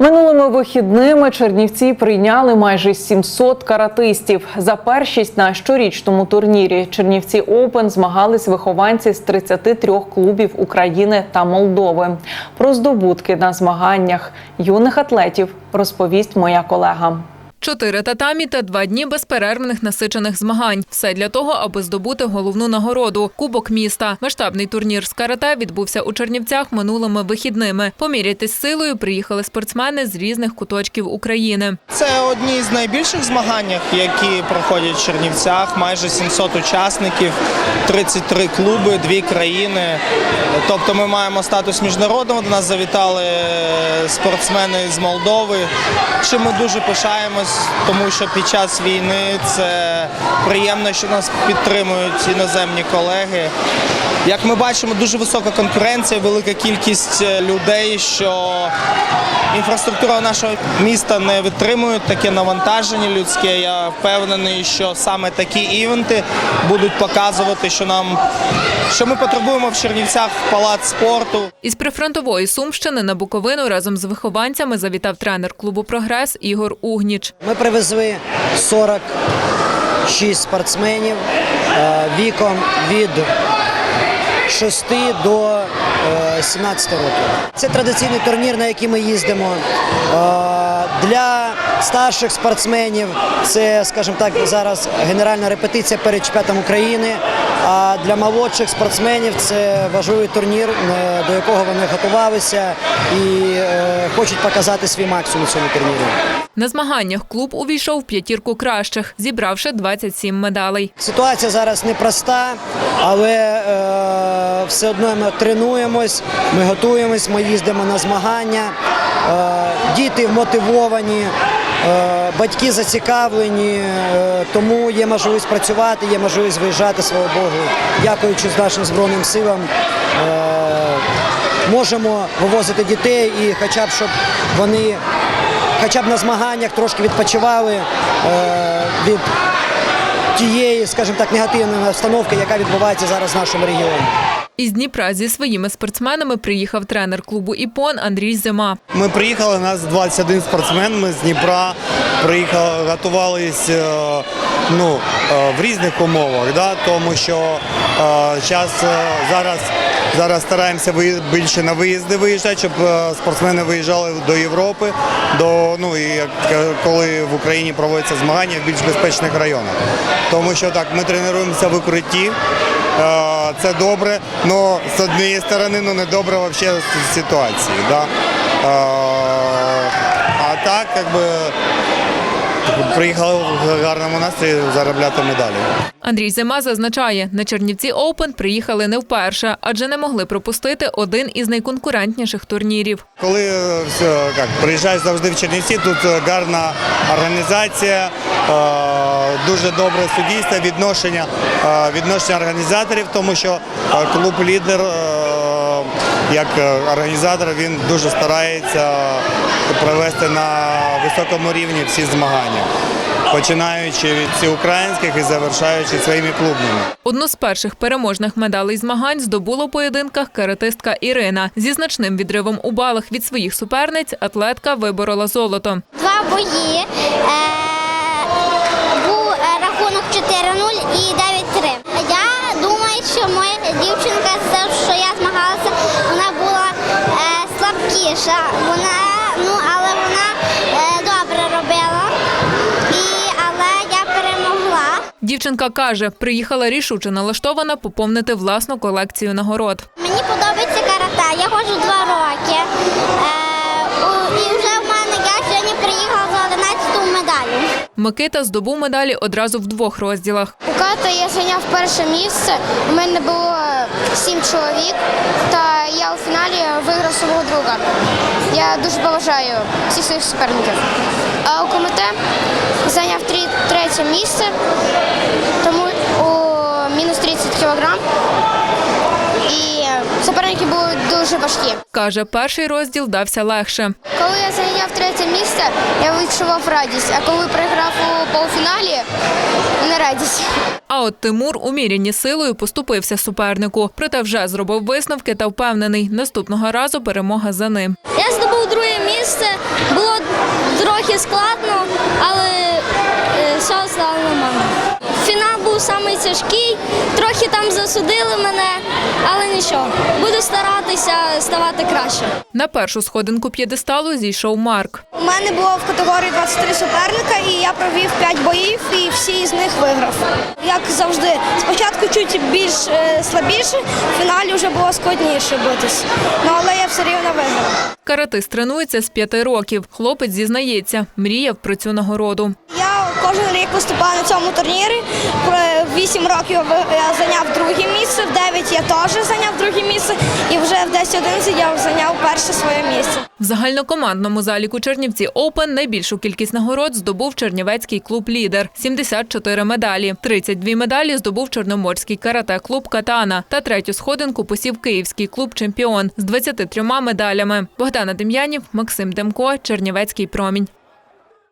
Минулими вихідними Чернівці прийняли майже 700 каратистів. За першість на щорічному турнірі Чернівці Оупен змагались вихованці з 33 клубів України та Молдови. Про здобутки на змаганнях юних атлетів розповість моя колега. Чотири татамі та два дні безперервних насичених змагань. Все для того, аби здобути головну нагороду Кубок міста. Масштабний турнір з карате відбувся у Чернівцях минулими вихідними. Помірятись силою приїхали спортсмени з різних куточків України. Це одні з найбільших змагань, які проходять в Чернівцях. Майже 700 учасників, 33 клуби, дві країни. Тобто ми маємо статус міжнародного. До нас завітали спортсмени з Молдови. Чим ми дуже пишаємось, тому що під час війни це приємно, що нас підтримують іноземні колеги. Як ми бачимо, дуже висока конкуренція, велика кількість е, людей, що інфраструктура нашого міста не витримує таке навантаження людське. Я впевнений, що саме такі івенти будуть показувати, що нам що ми потребуємо в Чернівцях палац спорту. Із прифронтової Сумщини на Буковину разом з вихованцями завітав тренер клубу Прогрес Ігор Угніч. Ми привезли 46 спортсменів е, віком від 6 до е, 17 років. Це традиційний турнір, на який ми їздимо. Е, Для старших спортсменів це, скажімо так, зараз генеральна репетиція перед чемпіонатом України. А для молодших спортсменів це важливий турнір, е, до якого вони готувалися і е, хочуть показати свій максимум у цьому турнірі. На змаганнях клуб увійшов в п'ятірку кращих, зібравши 27 медалей. Ситуація зараз непроста, але е, все одно ми тренуємось, ми готуємось, ми їздимо на змагання. Е, діти мотивовані, батьки зацікавлені, е, тому є можливість працювати, є можливість виїжджати, слава Богу. Дякуючи нашим Збройним силам. Е, можемо вивозити дітей і хоча б щоб вони хоча б на змаганнях трошки відпочивали е, від тієї, скажімо так, негативної настановки, яка відбувається зараз в нашому регіоні. Із Дніпра зі своїми спортсменами приїхав тренер клубу Іпон Андрій Зима. Ми приїхали, нас 21 спортсмен, ми з Дніпра приїхали, готувалися е, ну, е, в різних умовах, да? тому що час е, зараз, зараз стараємося більше на виїзди виїжджати, щоб спортсмени виїжджали до Європи, до, ну, і коли в Україні проводяться змагання в більш безпечних районах. Тому що так, ми тренуємося в укритті. Е, Це добре, але з однієї сторони ну, не добре взагалі ситуації. Да? Е, А так, якби приїхали в гарному настрої заробляти медалі. Андрій Зима зазначає, на Чернівці Оупен приїхали не вперше, адже не могли пропустити один із найконкурентніших турнірів. Коли е, як, приїжджаєш завжди в Чернівці, тут е, гарна організація, е, дуже добре суддівство, відношення, відношення організаторів, тому що клуб лідер як е, організатор він дуже старається провести на високому рівні всі змагання, починаючи від всеукраїнських і завершаючи своїми клубними. Одну з перших переможних медалей змагань здобула у поєдинках каратистка Ірина. Зі значним відривом у балах від своїх суперниць атлетка виборола золото. Два бої. Е, був е, рахунок 4-0 і 9-3. Я думаю, що моя дівчинка, за те, що я змагалася, вона була е, слабкіша. Вона, ну, але вона е, добре робила. І, але я перемогла. Дівчинка каже, приїхала рішуче налаштована поповнити власну колекцію нагород. Мені подобається карате. Я ходжу два роки. Е, у- і вже сьогодні приїхала за 11 медалю. Микита здобув медалі одразу в двох розділах. У ката я зайняв перше місце. У мене було сім чоловік, та я у фіналі виграв свого друга. Я дуже поважаю всіх своїх суперників. А у комите зайняв третє місце, тому у мінус 30 кілограм. дуже важкі. Каже, перший розділ дався легше. Коли я зайняв третє місце, я відчував радість. А коли програв у полуфіналі, не радість. А от Тимур у міряні силою поступився супернику, проте вже зробив висновки та впевнений, наступного разу перемога за ним. Я здобув друге місце, було трохи складно, але е, все стало. Фінал тяжкий, трохи там засудили мене, але нічого. Буду старатися ставати краще. На першу сходинку п'єдесталу зійшов Марк. У мене було в категорії 23 суперника, і я провів 5 боїв, і всі з них виграв. Як завжди, спочатку чуть більш е, слабіше, в фіналі вже було складніше битись. Ну але я все рівно виграв. Каратист тренується з п'яти років. Хлопець зізнається, мріяв про цю нагороду. Кожен рік виступаю на цьому турнірі. В 8 років я зайняв друге місце, в 9 я теж зайняв друге місце, і вже в 10-11 я зайняв перше своє місце. В загальнокомандному заліку Чернівці Оупен найбільшу кількість нагород здобув Чернівецький клуб Лідер 74 медалі. 32 медалі здобув Чорноморський карате-клуб Катана. Та третю сходинку посів Київський клуб Чемпіон з 23 медалями. Богдана Дем'янів, Максим Демко, Чернівецький промінь.